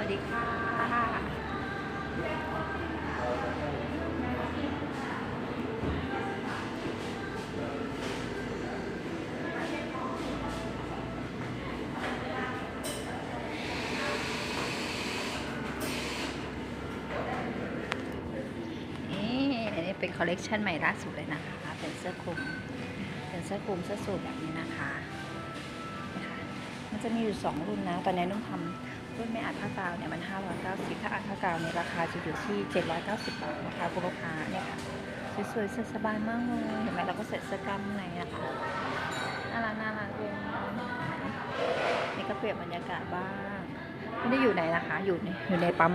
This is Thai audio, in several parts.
วัสดีค่ะ นี่อันนี้เป็นคอลเลกชันใหม่ล่าสุดเลยนะคะ เป็นเสื้อคลุม เป็นเสื้อคลุมเสื้อสูทแบบนี้นะคะนะคะมันจะมีอยู่2รุ่นนะ ตอนนี้นุ่งทำ รุ่นไม่อัดผ้ากาวเนี่ยมัน 590 ถ้าอัดผ้ากาวเนี่ยราคาจะอยู่ที่ 790 บาทนะคะคุณลูกค้าเนี่ยค่ะสวยๆสสบายมากเลยเห็นไหมเราก็ใส่เสื้อกล้ามในนะคะน่ารักน่ารักเลยนี่ก็เปลี่ยนบรรยากาศบ้างไม่ได้อยู่ไหนนะคะ อยู่ในอยู่ในปั๊ม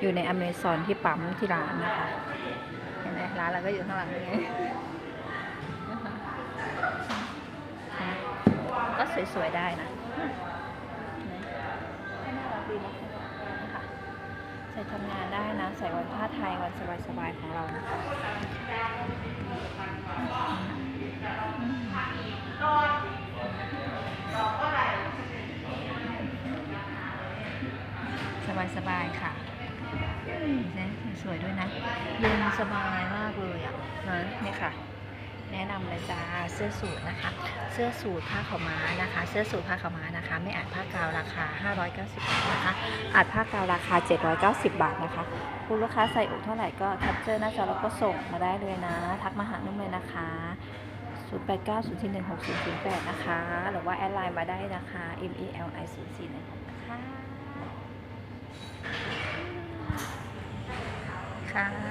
อยู่ในอเมซอนที่ปั๊มที่ร้านนะคะเห็นไหมร้านเราก็อยู่ข้างหลังนี่ก็สวยๆได้นะเห็นไหมก็น่ารักดีนะนะคะ ใส่ทำงานได้นะใส่วันผ้าไทยวันสบายๆของเรานะคะสบายๆค่ะนะสวยด้วยนะเย็นสบายมากเลยอะนะนี่ค่ะำเลยจ้าเสื้อสูทนะคะ เสื้อสูทผ้าขาวม้านะคะ เสื้อสูทผ้าขาวม้านะคะ ไม่อาจผ้ากาวราคา 590 บาทนะคะอาจผ้ากาวราคา 790 บาทนะคะคุณลูกค้าใส่อกเท่าไหร่ก็แคปเจอร์หน้าจอแล้วก็ส่งมาได้เลยนะ ทักมาหานุ่มเลยนะคะ 0 8 9 0 1 6 0 0 8 นะคะ หรือว่าแอดไลน์มาได้นะคะ m e l i 0 4 1นะคะค่ะ